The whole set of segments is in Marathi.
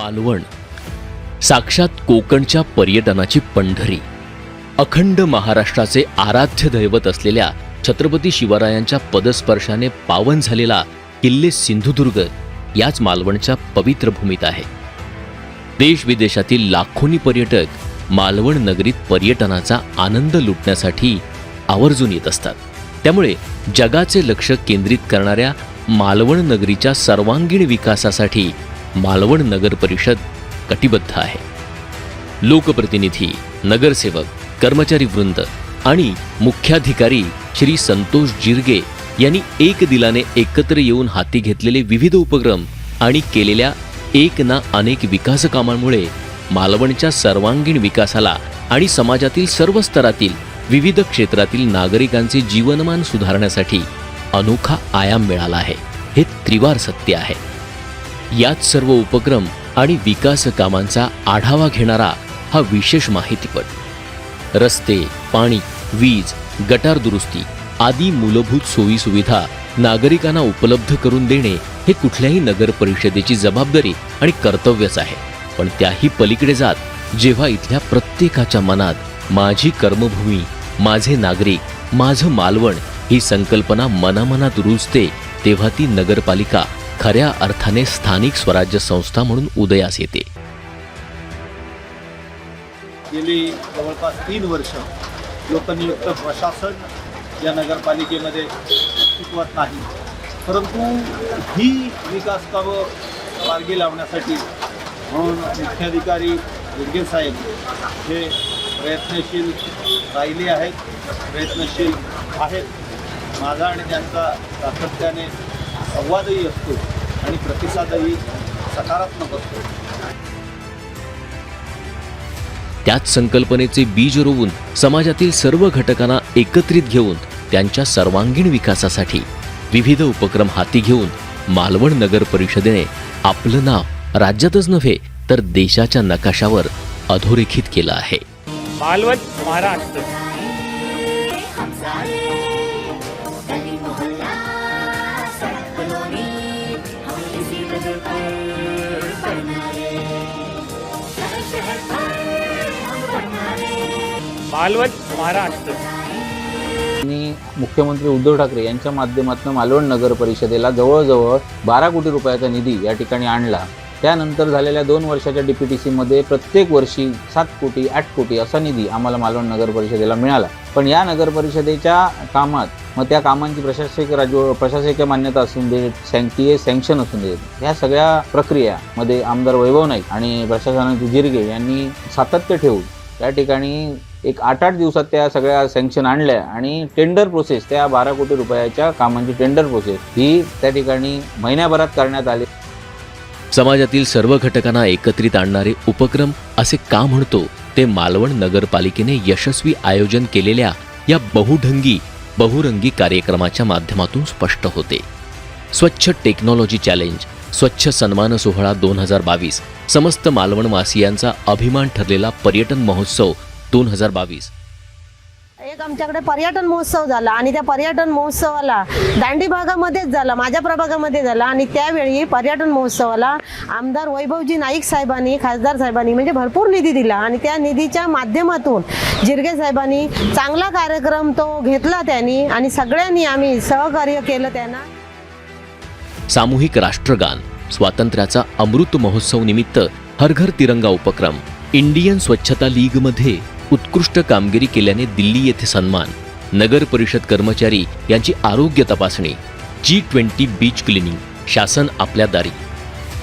मालवण साक्षात कोकणच्या पर्यटनाची पंढरी अखंड महाराष्ट्राचे आराध्य दैवत असलेल्या छत्रपती शिवरायांच्या पदस्पर्शाने पावन झालेला किल्ले सिंधुदुर्ग याच मालवणच्या पवित्र भूमीत आहे. देश विदेशातील लाखोनी पर्यटक मालवण नगरीत पर्यटनाचा आनंद लुटण्यासाठी आवर्जून येत असतात. त्यामुळे जगाचे लक्ष केंद्रित करणाऱ्या मालवण नगरीच्या सर्वांगीण विकासासाठी मालवण नगर परिषद कटिबद्ध आहे. लोकप्रतिनिधी नगरसेवक कर्मचारी वृंद आणि मुख्याधिकारी श्री संतोष जिरगे यांनी एक दिलाने एकत्र येऊन हाती घेतलेले विविध उपक्रम आणि केलेल्या एक ना अनेक विकास कामांमुळे मालवणच्या सर्वांगीण विकासाला आणि समाजातील सर्व स्तरातील विविध क्षेत्रातील नागरिकांचे जीवनमान सुधारण्यासाठी अनोखा आयाम मिळाला आहे. हे त्रिवार सत्य आहे. यात सर्व उपक्रम आणि विकास कामांचा आढावा घेणारा हा विशेष माहितीपट. रस्ते पाणी वीज गटार दुरुस्ती आदी मूलभूत सोयीसुविधा नागरिकांना उपलब्ध करून देणे हे कुठल्याही नगर परिषदेची जबाबदारी आणि कर्तव्यच आहे. पण त्याही पलीकडे जात जेव्हा इथल्या प्रत्येकाच्या मनात माझी कर्मभूमी माझे नागरिक माझं मालवण ही संकल्पना मनामनात रुजते तेव्हा ती नगरपालिका खऱ्या अर्थाने स्थानिक स्वराज्य संस्था म्हणून उदयास येते. गेली जवळपास तीन वर्ष लोकनियुक्त प्रशासन या नगरपालिकेमध्ये अस्तित्वात नाही. परंतु ही विकास कामं मार्गी लावण्यासाठी म्हणून मुख्याधिकारी दुर्गे साहेब हे प्रयत्नशील राहिले आहेत प्रयत्नशील आहेत. माझा आणि त्यांचा सातत्याने संवादही असतो. आणि प्रतिसादही सकारात्मक असतो. त्याच संकल्पनेचे बीज रोवून समाजातील सर्व घटकांना एकत्रित घेऊन त्यांच्या सर्वांगीण विकासासाठी विविध उपक्रम हाती घेऊन मालवण नगर परिषदेने आपलं नाव राज्यातच नव्हे तर देशाच्या नकाशावर अधोरेखित केलं आहे. मालवण महाराष्ट्र. मालवण महाराष्ट्र. आणि मुख्यमंत्री उद्धव ठाकरे यांच्या माध्यमातून मालवण नगर परिषदेला जवळजवळ बारा कोटी रुपयाचा निधी या ठिकाणी आणला. त्यानंतर झालेल्या दोन वर्षाच्या डी पी टी सीमध्ये प्रत्येक वर्षी सात कोटी आठ कोटी असा निधी आम्हाला मालवण नगर परिषदेला मिळाला. पण या नगर परिषदेच्या कामात मग त्या कामांची प्रशासकीय राज्य प्रशासकीय मान्यता असून देत सँक सँक्शन असून देत. ह्या सगळ्या प्रक्रियामध्ये आमदार वैभव नाईक आणि प्रशासनाचे जिरगे यांनी सातत्य ठेवून त्या ठिकाणी एक आठ आठ दिवसात त्या सगळ्या सँक्शन आणल्या आणि टेंडर प्रोसेस त्या बारा कोटी रुपयाच्या कामांची टेंडर प्रोसेस ही त्या ठिकाणी महिन्याभरात करण्यात आली. समाजातील सर्व घटकांना एकत्रित आणणारे उपक्रम असे का म्हणतो ते मालवण नगरपालिकेने यशस्वी आयोजन केलेल्या या बहुढंगी बहुरंगी कार्यक्रमाच्या माध्यमातून स्पष्ट होते. स्वच्छ टेक्नॉलॉजी चॅलेंज स्वच्छ सन्मान सोहळा दोन हजार बावीस समस्त मालवणवासियांचा अभिमान ठरलेला पर्यटन महोत्सव दोन हजार बावीस. एक आमच्याकडे पर्यटन महोत्सव झाला आणि त्या पर्यटन महोत्सवाला दांडी भागामध्येच झाला माझ्या प्रभागामध्ये झाला आणि त्यावेळी पर्यटन महोत्सवाला आमदार वैभवजी नाईक साहेबांनी खासदार साहेबांनी म्हणजे भरपूर निधी दिला आणि त्या निधीच्या माध्यमातून जिरगे साहेबांनी चांगला कार्यक्रम तो घेतला त्यांनी आणि सगळ्यांनी आम्ही सहकार्य केलं त्यांना. सामूहिक राष्ट्रगान स्वातंत्र्याचा अमृत महोत्सव निमित्त हर घर तिरंगा उपक्रम इंडियन स्वच्छता लीगमध्ये उत्कृष्ट कामगिरी केल्याने दिल्ली येथे सन्मान नगर परिषद कर्मचारी यांची आरोग्य तपासणी जी ट्वेंटी बीच क्लिनिंग शासन आपल्या दारी.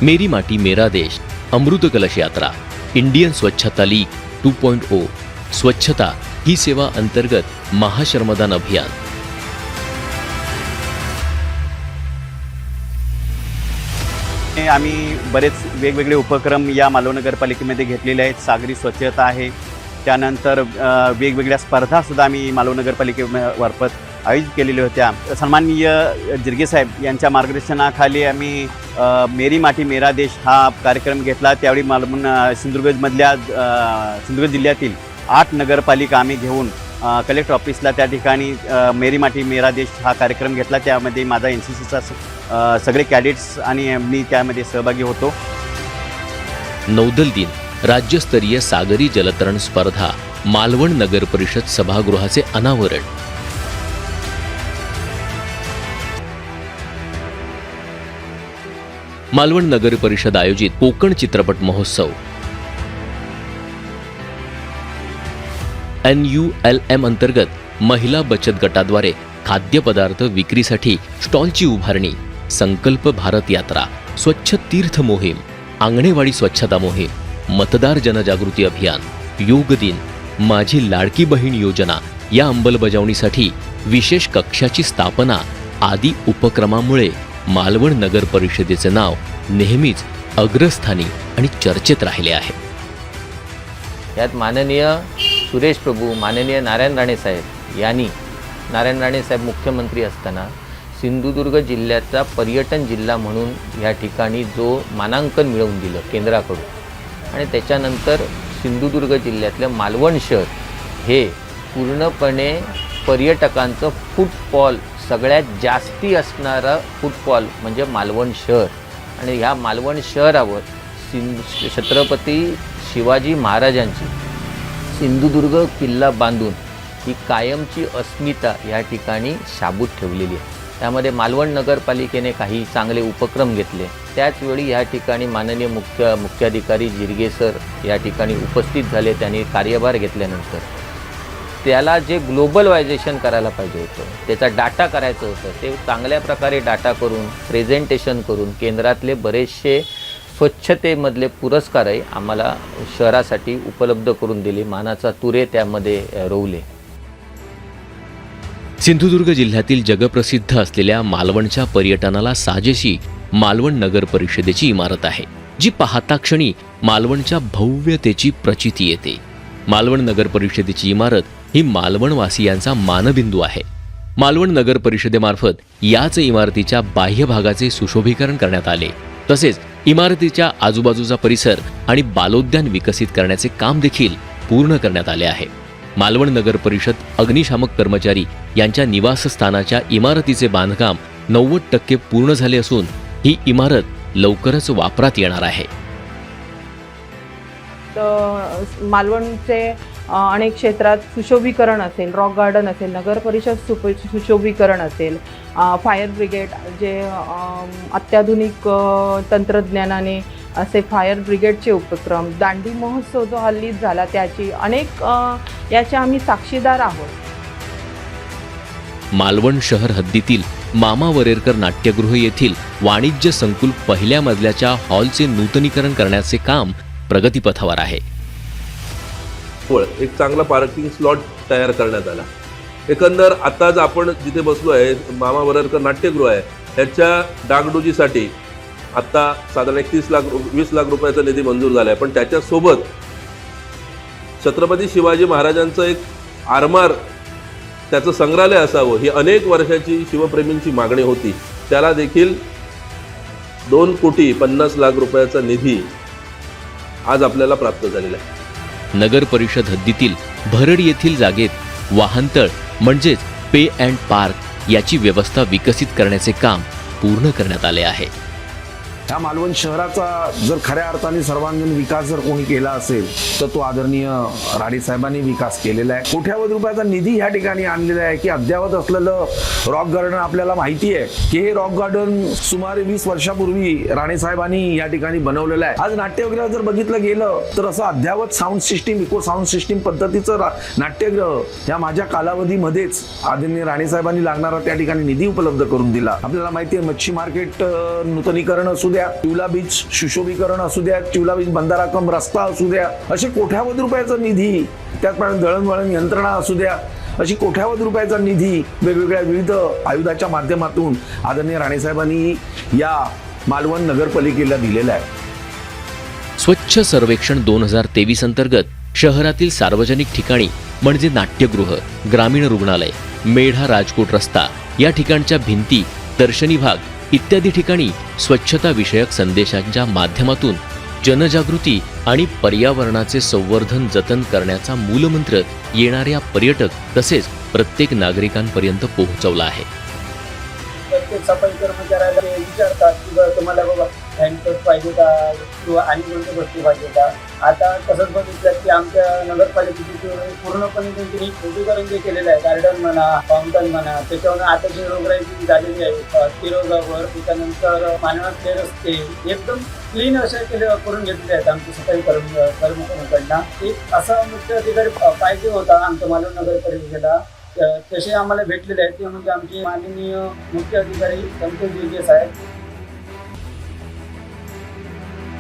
मेरी माटी मेरा देश अमृत कलश यात्रा इंडियन स्वच्छता लीग टू पॉईंट ओ स्वच्छता ही सेवा अंतर्गत महाश्रमदान अभियान. हे आम्ही बरेच वेगवेगळे उपक्रम या मालव नगरपालिकेमध्ये घेतलेले आहेत. सागरी स्वच्छता आहे त्यानंतर वेगवेगळ्या स्पर्धासुद्धा आम्ही मालव नगरपालिकेमार्फत आयोजित केलेल्या होत्या. सन्माननीय जिर्गेसाहेब यांच्या मार्गदर्शनाखाली आम्ही मेरी माटी मेरा देश हा कार्यक्रम घेतला. त्यावेळी मालवण सिंधुदुर्गमधल्या सिंधुदुर्ग जिल्ह्यातील आठ नगरपालिका आम्ही घेऊन कलेक्टर ऑफिसला त्या ठिकाणी मेरी माटी मेरा देश हा कार्यक्रम घेतला. त्यामध्ये माझा एन सी सीचा सगळे कॅडेट्स आणि मी त्यामध्ये सहभागी होतो. नौदल दिन. राज्यस्तरीय सागरी जलतरण स्पर्धा मालवण नगर परिषद सभागृहाचे अनावरण. मालवण नगर परिषद आयोजित कोकण चित्रपट महोत्सव. एन यू एल एम अंतर्गत महिला बचत गटाद्वारे खाद्यपदार्थ विक्रीसाठी स्टॉलची उभारणी संकल्प भारत यात्रा स्वच्छ तीर्थ मोहीम आंगणेवाडी स्वच्छता मोहीम मतदार जनजागृती अभियान योग दिन माझी लाडकी बहीण योजना या अंमलबजावणीसाठी विशेष कक्षाची स्थापना आदी उपक्रमामुळे मालवण नगर परिषदेचे नाव नेहमीच अग्रस्थानी आणि चर्चेत राहिले आहे. यात माननीय सुरेश प्रभू माननीय नारायण राणे साहेब यांनी नारायण राणे साहेब मुख्यमंत्री असताना सिंधुदुर्ग जिल्ह्याचा पर्यटन जिल्हा म्हणून या ठिकाणी जो मानांकन मिळवून दिलं केंद्राकडून आणि त्याच्यानंतर सिंधुदुर्ग जिल्ह्यातलं मालवण शहर हे पूर्णपणे पर्यटकांचं फुटफॉल सगळ्यात जास्ती असणारं फुटफॉल म्हणजे मालवण शहर. आणि ह्या मालवण शहरावर सिंध छत्रपती शिवाजी महाराजांची सिंधुदुर्ग किल्ला बांधून ही कायमची अस्मिता या ठिकाणी शाबूत ठेवलेली आहे. त्यामध्ये मालवण नगरपालिकेने काही चांगले उपक्रम घेतले. त्याचवेळी या ठिकाणी माननीय मुख्य मुख्याधिकारी जिरगे सर या ठिकाणी उपस्थित झाले. त्यांनी कार्यभार घेतल्यानंतर त्याला जे ग्लोबलवायझेशन करायला पाहिजे होतं त्याचा डाटा करायचं होतं ते चांगल्या प्रकारे डाटा करून प्रेझेंटेशन करून केंद्रातले बरेचसे स्वच्छतेमधले पुरस्कारही आम्हाला शहरासाठी उपलब्ध करून दिले. मानाचा तुरे त्यामध्ये रोवले. सिंधुदुर्ग जिल्ह्यातील जगप्रसिद्ध असलेल्या मालवणच्या पर्यटनाला साजेशी मालवण नगर परिषदेची इमारत आहे जी पाहता क्षणी मालवणच्या भव्यतेची प्रचिती येते. मालवण नगर परिषदेची इमारत ही मालवणवासियांचा मानबिंदू आहे. मालवण नगर परिषदेमार्फत याच इमारतीच्या बाह्य भागाचे सुशोभीकरण करण्यात आले. तसेच इमारतीच्या आजूबाजूचा परिसर आणि बालोद्यान विकसित करण्याचे काम देखील पूर्ण करण्यात आले आहे. मालवण नगर परिषद अग्निशामक कर्मचारी यांच्या निवासस्थानाच्या इमारतीचे बांधकाम नव्वद टक्के पूर्ण झाले असून ही इमारत लवकरच वापरात येणार आहे. मालवणचे अनेक क्षेत्रात सुशोभीकरण असेल रॉक गार्डन असेल नगर परिषद सुप सुशोभीकरण असेल फायर ब्रिगेड जे अत्याधुनिक तंत्रज्ञानाने असे फायर ब्रिगेडचे उपक्रम दांडी महोत्सव जो हल्लीच झाला त्याची अनेक याच्या याचे आम्ही साक्षीदार आहोत. मालवण शहर हद्दीतील मामा वरेरकर नाट्यगृह येथील वाणिज्य संकुल पहिल्या मजल्याच्या हॉलचे नूतनीकरण करण्याचे काम प्रगतीपथावर आहे. फळ एक चांगला पार्किंग स्लॉट तयार करण्यात आला. एकंदर आताच आपण जिथे बसलो आहे मामा वररकर नाट्यगृह आहे ह्याच्या डागडुजीसाठी आत्ता साधारण एकतीस लाख वीस लाख रुपयाचा निधी मंजूर झाला आहे पण त्याच्यासोबत छत्रपती शिवाजी महाराजांचं एक आरमार त्याचं संग्रहालय असावं ही अनेक वर्षाची शिवप्रेमींची मागणी होती. त्याला देखील दोन कोटी पन्नास लाख रुपयाचा निधी आज आपल्याला प्राप्त झालेला आहे. नगर परिषद हद्दीतील भरड येथील जागेत वाहनतळ म्हणजेच पे अँड पार्क याची व्यवस्था विकसित करण्याचे काम पूर्ण करण्यात आले आहे. ह्या मालवण शहराचा जर खऱ्या अर्थाने सर्वांगीण विकास जर कोणी केला असेल तर तो आदरणीय राणे साहेबांनी विकास केलेला आहे. कोट्यावधी रुपयाचा निधी या ठिकाणी आणलेला आहे की अद्यावत असलेलं रॉक गार्डन आपल्याला माहिती आहे की हे रॉक गार्डन सुमारे वीस वर्षापूर्वी राणे साहेबांनी या ठिकाणी बनवलेलं आहे. आज नाट्यगृह जर बघितलं गेलं तर असं अद्यावत sound system echo sound system पद्धतीचं नाट्यग्रह नाट्यगृह या माझ्या कालावधीमध्येच आदरणीय राणे साहेबांनी लागणारा त्या ठिकाणी निधी उपलब्ध करून दिला. आपल्याला माहिती आहे मच्छी मार्केट नूतनीकरण असू दे द्या. चिवला बीच सुशोभीकरण असू द्या चिवला बीच बंधारा कम रस्ता असू द्या असे कोट्यावधी रुपयाचा निधी त्याचप्रमाणे दळणवळण यंत्रणा असू द्या अशी कोट्यावधी रुपयाचा निधी वेगवेगळ्या विविध आयुधाच्या माध्यमातून आदरणीय राणेसाहेबांनी या मालवण नगरपालिकेला दिलेला आहे. स्वच्छ सर्वेक्षण दोन हजार तेवीस अंतर्गत शहरातील सार्वजनिक ठिकाणी म्हणजे नाट्यगृह ग्रामीण रुग्णालय मेढा राजकोट रस्ता या ठिकाणच्या भिंती दर्शनी भाग इत्यादी ठिकाणी स्वच्छता विषयक संदेशांच्या माध्यमातून जनजागृती आणि पर्यावरणाचे संवर्धन जतन करण्याचा मूलमंत्र येणाऱ्या पर्यटक तसेच प्रत्येक नागरिकांपर्यंत पोहोचवला आहे. प्रत्येक सफाई कर्मचाऱ्याला विचारतात की तुम्हाला बाबा हँडपट पाहिजे का किंवा आणि कोणत्या गोष्टी पाहिजे का आता तसंच बघितलं की आमच्या नगरपालिकेची पूर्णपणे त्यांनी उद्योगकरण जे केलेलं आहे. गार्डन म्हणा फाउंटन म्हणा त्याच्यावर आता जी रोगराई झालेली आहे तिरोगावर त्याच्यानंतर मानवाचे रस्ते एकदम क्लीन असे केले करून घेतले आहेत आमच्या सकाळी कर्म कर्मचाऱ्यांकडनं एक असा मुख्य अधिकारी पाहिजे होता आमच्या मालवण नगरपालिकेला. तसे आम्हाला भेटलेले आहेत. ते म्हणजे आमचे माननीय मुख्य अधिकारी संतोष विजय साहेब.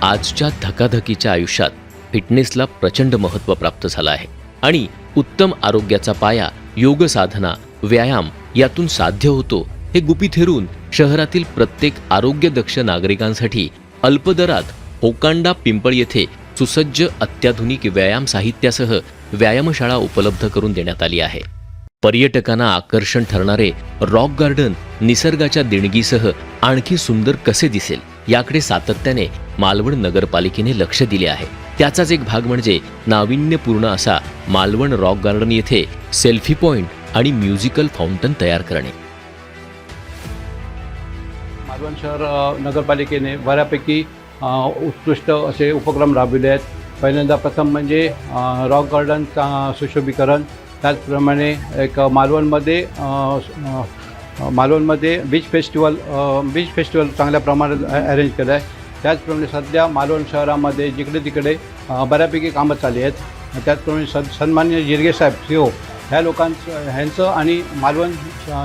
आजच्या धकाधकीच्या आयुष्यात फिटनेसला प्रचंड महत्त्व प्राप्त झालं आहे. आणि उत्तम आरोग्याचा पाया योग साधना व्यायाम यातून साध्य होतो हे गुपित हेरून शहरातील प्रत्येक आरोग्यदक्ष नागरिकांसाठी अल्पदरात होकांडा पिंपळ येथे सुसज्ज अत्याधुनिक व्यायाम साहित्यासह व्यायामशाळा उपलब्ध करून देण्यात आली आहे. पर्यटकांना आकर्षण ठरणारे रॉक गार्डन निसर्गाच्या देणगीसह आणखी सुंदर कसे दिसेल? याकडे सातत्याने मालवण नगरपालिकेने लक्ष दिले आहे. त्याचाच एक भाग म्हणजे नाविन्यपूर्ण असा मालवण रॉक गार्डन येथे सेल्फी पॉइंट आणि म्युझिकल फाउंटन तयार करणे. मालवण शहर नगरपालिकेने बऱ्यापैकी उत्कृष्ट असे उपक्रम राबविले आहेत. पहिल्यांदा प्रथम म्हणजे रॉक गार्डन सुशोभीकरण त्याचप्रमाणे एक मालवणमध्ये मालवणमध्ये बीच फेस्टिवल बीच फेस्टिवल चांगल्या प्रमाणात अरेंज केलं आहे. त्याचप्रमाणे सध्या मालवण शहरामध्ये जिकडे तिकडे बऱ्यापैकी कामं चालली आहेत. त्याचप्रमाणे सन सन्मान्य जिरगे साहेब सी ओ ह्या लोकांचं ह्यांचं आणि मालवण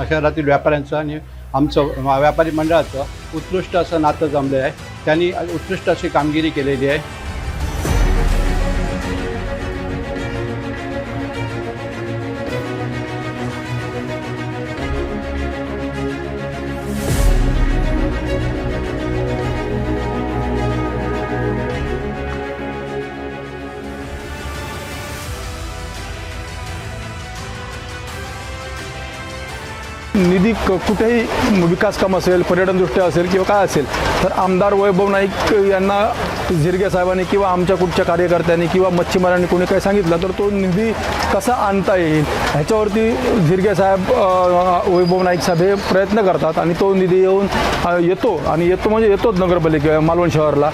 शहरातील व्यापाऱ्यांचं आणि आमचं व्यापारी मंडळाचं उत्कृष्ट असं नातं जमलं आहे. त्यांनी उत्कृष्ट अशी कामगिरी केलेली आहे. निधी क कुठेही विकास काम असेल पर्यटनदृष्ट्या असेल किंवा काय असेल तर आमदार वैभव नाईक यांना झिरगे साहेबांनी किंवा आमच्या कुठच्या कार्यकर्त्यांनी किंवा मच्छीमारांनी कोणी काही सांगितलं तर तो निधी कसा आणता येईल? ह्याच्यावरती झिरगे साहेब वैभव नाईक साहेब हे प्रयत्न करतात आणि तो निधी येऊन येतो आणि येतो म्हणजे येतोच नगरपालिके मालवण शहरला.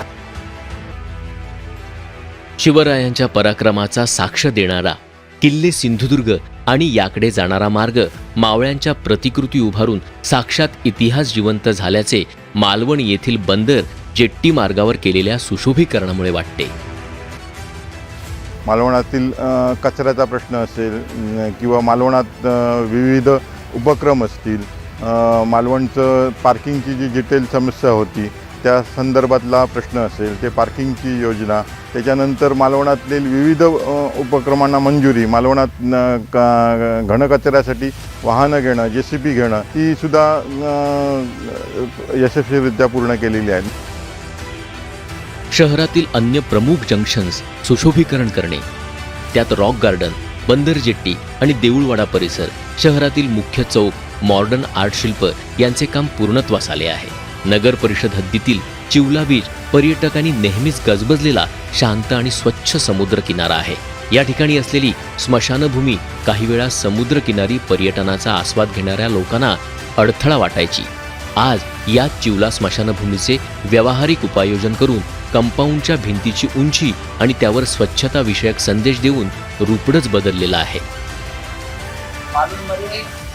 शिवरायांच्या पराक्रमाचा साक्ष देणारा किल्ले सिंधुदुर्ग आणि याकडे जाणारा मार्ग मावळ्यांच्या प्रतिकृती उभारून साक्षात इतिहास जिवंत झाल्याचे मालवण येथील बंदर जेट्टी मार्गावर केलेल्या सुशोभीकरणामुळे वाटते. मालवणातील कचऱ्याचा प्रश्न असेल किंवा मालवणात विविध उपक्रम असतील मालवणचं पार्किंगची जी डिटेल समस्या होती त्या संदर्भातला प्रश्न असेल ते पार्किंगची योजना त्याच्यानंतर मालवणातील विविध उपक्रमांना मंजुरी मालवणात न, का घनकचऱ्यासाठी वाहनं घेणं जे सी पी घेणं ती सुद्धा यशस्वीरित्या पूर्ण केलेली आहे शहरातील अन्य प्रमुख जंक्शन्स सुशोभीकरण करणे त्यात रॉक गार्डन बंदर जेट्टी आणि देऊळवाडा परिसर शहरातील मुख्य चौक मॉडर्न आर्ट शिल्प यांचे काम पूर्णत्वास आले आहे. नगर परिषद हद्दीतील चिवला बीच पर्यटकांनी नेहमीच गजबजलेला शांत आणि स्वच्छ समुद्र किनारा आहे. या ठिकाणी असलेली स्मशानभूमी काही वेळा समुद्रकिनारी पर्यटनाचा आस्वाद घेणाऱ्या लोकांना अडथळा वाटायची. आज या चिवला स्मशानभूमीचे व्यावहारिक उपाययोजन करून कंपाऊंडच्या भिंतीची उंची आणि त्यावर स्वच्छता विषयक संदेश देऊन रूपडच बदललेला आहे.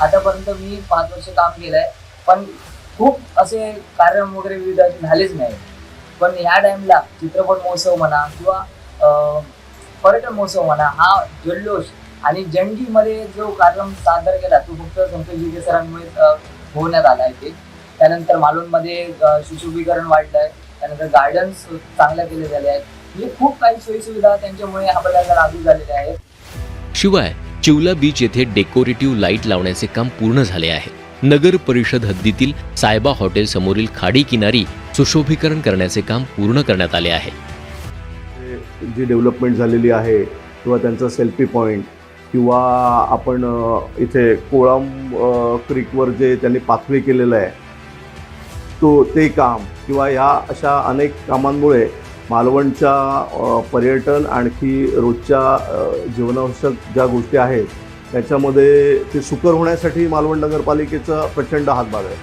आतापर्यंत मी पाच वर्ष काम केलंय. पण खूप असे कार्यक्रम वगैरे विविध झालेच नाही. पण या टाइमला चित्रपट महोत्सव म्हणा किंवा पर्यटन महोत्सव म्हणा हा जल्लोष आणि जंगीमध्ये जो कार्यक्रम सादर केला तो फक्त संतोष जिगे सरांमुळे होण्यात आला आहे. ते त्यानंतर मालवणमध्ये सुशोभीकरण वाढलं आहे त्यानंतर गार्डन्स चांगल्या केले झाले आहेत. म्हणजे खूप काही सोयीसुविधा त्यांच्यामुळे आपल्याला लागू झालेल्या आहेत. शिवाय चिवला बीच येथे डेकोरेटिव्ह लाइट लावण्याचे काम पूर्ण झाले आहे. नगर परिषद हद्दीतील सायबा हॉटेल समोरील खाडी किनारी सुशोभीकरण करण्याचे काम पूर्ण करण्यात आले आहे. जी डेव्हलपमेंट झालेली आहे किंवा त्यांचा सेल्फी पॉईंट किंवा आपण इथे कोळम क्रिकवर क्रीकवर जे त्यांनी पाथवे केलेलं आहे तो ते काम किंवा ह्या अशा अनेक कामांमुळे मालवणच्या पर्यटन आणखी रोजच्या जीवनावश्यक ज्या गोष्टी आहेत त्याच्यामध्ये ते सुकर होण्यासाठी मालवण नगरपालिकेचा प्रचंड हातभार आहे.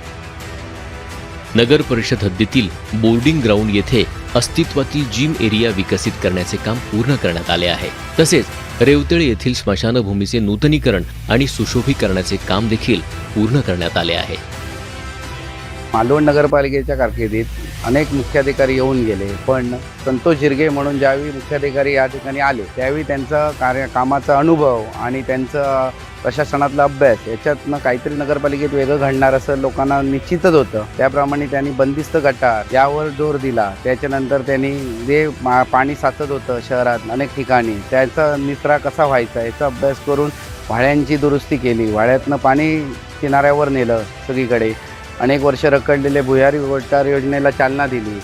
नगर परिषद हद्दीतील बोर्डिंग ग्राउंड येथे अस्तित्वातील जिम एरिया विकसित करण्याचे काम पूर्ण करण्यात आले आहे. तसेच रेवतळे येथील स्मशानभूमीचे नूतनीकरण आणि सुशोभीकरणाचे काम देखील पूर्ण करण्यात आले आहे. मालवण नगरपालिकेच्या कारकिर्दीत अनेक मुख्याधिकारी येऊन गेले पण संतोष जिरगे म्हणून ज्यावेळी मुख्याधिकारी या ठिकाणी आले त्यावेळी त्यांचा कार्य कामाचा अनुभव आणि त्यांचं प्रशासनातला अभ्यास याच्यातनं काहीतरी नगरपालिकेत वेगळं घडणार असं लोकांना निश्चितच होतं. त्याप्रमाणे त्यांनी बंदिस्त गटार यावर जोर दिला. त्याच्यानंतर त्यांनी जे मा- पाणी साचत होतं शहरात अनेक ठिकाणी त्याचा निचरा कसा व्हायचा याचा अभ्यास करून वाड्यांची दुरुस्ती केली. वाड्यातनं पाणी किनाऱ्यावर नेलं सगळीकडे. अनेक वर्ष रखडलेले भुयारी रोजगार योजनेला चालना दिली.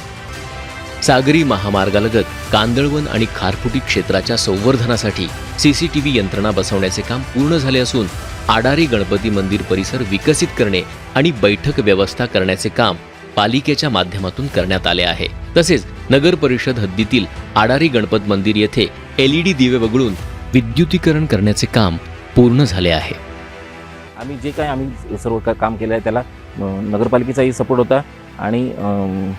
सागरी महामार्गालगत कांदळवन आणि खारफुटी क्षेत्राच्या संवर्धनासाठी सीसीटीव्ही यंत्रणा बसवण्याचे काम पूर्ण झाले असून आडारी गणपती मंदिर परिसर विकसित करणे आणि बैठक व्यवस्था करण्याचे काम पालिकेच्या माध्यमातून करण्यात आले आहे. तसेच नगर परिषद हद्दीतील आडारी गणपत मंदिर येथे एलईडी दिवे वगळून विद्युतीकरण करण्याचे काम पूर्ण झाले आहे. आम्ही जे काय आम्ही सर्व का काम केलं आहे त्याला नगरपालिकेचाही सपोर्ट होता. आणि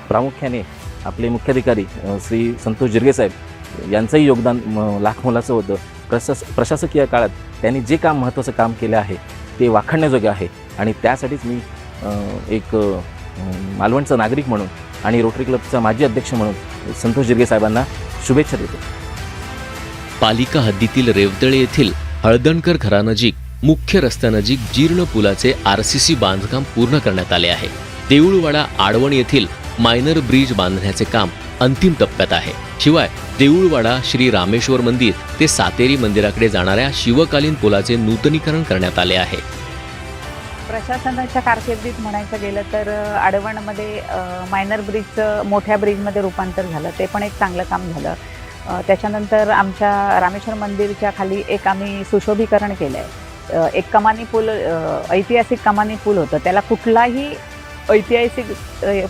प्रामुख्याने आपले मुख्याधिकारी श्री संतोष जिरगे साहेब यांचंही योगदान लाखमोलाचं होतं. प्रशास प्रशासकीय काळात त्यांनी जे काम महत्त्वाचं काम केलं आहे ते वाखाणण्याजोगे आहे. आणि त्यासाठीच मी एक मालवणचा नागरिक म्हणून आणि रोटरी क्लबचा माजी अध्यक्ष म्हणून संतोष जिरगे साहेबांना शुभेच्छा देतो. पालिका हद्दीतील रेवतळे येथील हळदणकर घरानजीक मुख्य रस्त्यानजीक जीर्ण पुलाचे आरसीसी बांधकाम पूर्ण करण्यात आले आहे. देऊळवाडा आडवण येथील मायनर ब्रिज बांधण्याचे काम अंतिम टप्प्यात आहे. शिवाय देऊळवाडा श्री रामेश्वर मंदिर ते सातेरी मंदिराकडे जाणाऱ्या शिवकालीन पुलाचे नूतनीकरण करण्यात आले आहे. प्रशासनाच्या कारकिर्दीत म्हणायचं गेलं तर आडवणमध्ये मायनर ब्रिजचं मोठ्या ब्रिजमध्ये रूपांतर झालं. ते पण एक चांगलं काम झालं. त्याच्यानंतर आमच्या रामेश्वर मंदिरच्या खाली एक आम्ही सुशोभीकरण केलं आहे एक कमानी पूल ऐतिहासिक कमानी पूल होतं. त्याला कुठलाही ऐतिहासिक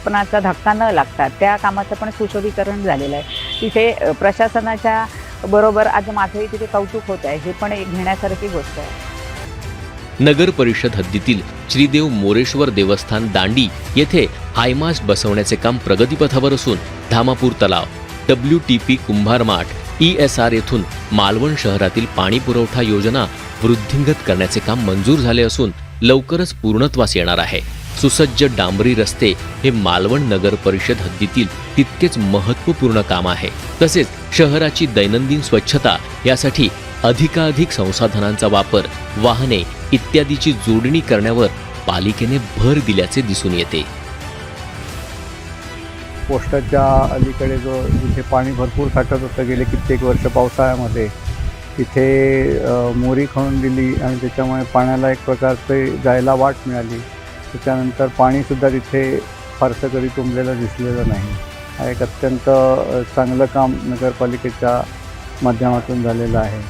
पणाचा धक्का न लागता त्या कामाचं पण सुशोभीकरण झालेलं आहे. तिथे प्रशासनाच्या बरोबर आज माझंही तिथे कौतुक होत आहे. हे पण एक घेण्यासारखी गोष्ट आहे. नगर परिषद हद्दीतील श्रीदेव मोरेश्वर देवस्थान दांडी येथे हायमास्ट बसवण्याचे काम प्रगतीपथावर असून धामापूर तलाव डब्ल्यू टी पी कुंभार माठ ई एस आर येथून मालवण शहरातील पाणी पुरवठा योजना वृद्धिंगत करण्याचे काम मंजूर झाले असून लवकरच पूर्णत्वास येणार आहे. सुसज्ज डांबरी रस्ते हे मालवण नगर परिषद हद्दीतील तितकेच महत्त्वपूर्ण काम आहे. तसेच शहराची दैनंदिन स्वच्छता यासाठी अधिकाधिक संसाधनांचा वापर वाहने इत्यादीची जोडणी करण्यावर पालिकेने भर दिल्याचे दिसून येते. पोस्टाच्या अलीकडे जो जिथे पाणी भरपूर साठत होतं गेले कित्येक वर्ष पावसाळ्यामध्ये तिथे मोरी खणून दिली आणि त्याच्यामुळे पाण्याला एक प्रकारचे जायला वाट मिळाली. त्याच्यानंतर पाणीसुद्धा तिथे फारसं कधी तुंबलेलं दिसलेलं नाही. हा एक अत्यंत चांगलं काम नगरपालिकेच्या माध्यमातून झालेलं आहे.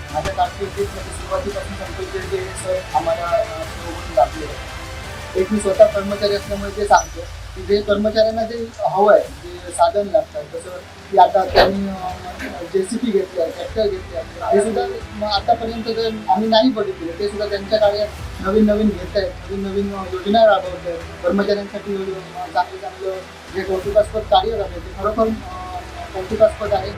एक मी स्वतः कर्मचारी असल्यामुळे ते सांगतो जे कर्मचाऱ्यांना जे हवं आहे जे साधन लागतात जसं की आता त्यांनी जे सी पी घेतली आहे ट्रॅक्टर घेतले आहे हे सुद्धा आतापर्यंत जर आम्ही नाही बघितले ते सुद्धा त्यांच्या काळात नवीन नवीन घेत आहेत नवीन नवीन योजना राबवत आहेत. कर्मचाऱ्यांसाठी चांगलं चांगलं जे कौतुकास्पद कार्य करतात ते खरोखर कौतुकास्पद आहे.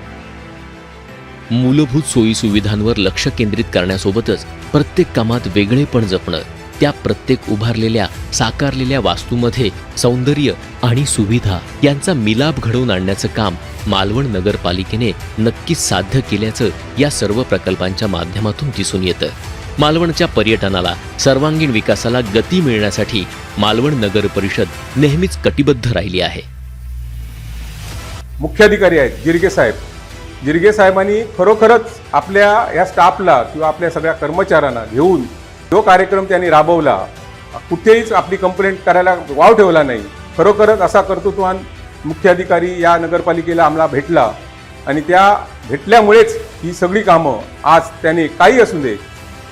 मूलभूत सोयी सुविधांवर लक्ष केंद्रित करण्यासोबतच प्रत्येक कामात वेगळेपण जपणं त्या प्रत्येक उभारलेल्या साकारलेल्या वास्तूमध्ये सौंदर्य आणि सुविधा यांचा मिलाप घडवून आणण्याचं काम मालवण नगरपालिकेने नक्कीच साध्य केल्याचं या सर्व प्रकल्पांच्या माध्यमातून दिसून येतं. मालवणच्या पर्यटनाला सर्वांगीण विकासाला गती मिळण्यासाठी मालवण नगर परिषद नेहमीच कटिबद्ध राहिली आहे. मुख्याधिकारी आहेत जिरगे साहेब. जिरगे साहेबांनी खरोखरच आपल्या या स्टाफला किंवा आपल्या सगळ्या कर्मचाऱ्यांना घेऊन जो कार्यक्रम त्यांनी राबवला कुठेहीच आपली कंप्लेंट करायला वाव ठेवला नाही. खरोखरच असा कर्तृत्वान मुख्याधिकारी या नगरपालिकेला आम्हाला भेटला आणि त्या भेटल्यामुळेच ही सगळी कामं आज त्याने काही असू दे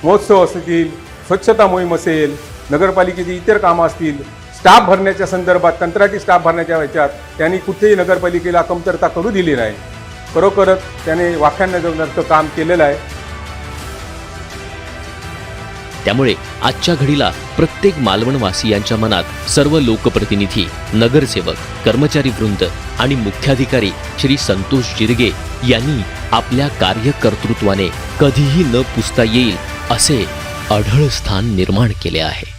महोत्सव असतील स्वच्छता मोहीम असेल नगरपालिकेची इतर कामं असतील स्टाफ भरण्याच्या संदर्भात कंत्राटी स्टाफ भरण्याच्या ह्याच्यात त्यांनी कुठेही नगरपालिकेला कमतरता करू दिली नाही. खरोखरच त्याने वाख्यानं काम केलेलं आहे. त्यामुळे आजच्या घडीला प्रत्येक मालवणवासियांच्या मनात सर्व लोकप्रतिनिधी नगरसेवक कर्मचारी वृंद आणि मुख्याधिकारी श्री संतोष जिरगे यांनी आपल्या कार्यकर्तृत्वाने कधीही न पुसता येईल असे अढळ स्थान निर्माण केले आहे.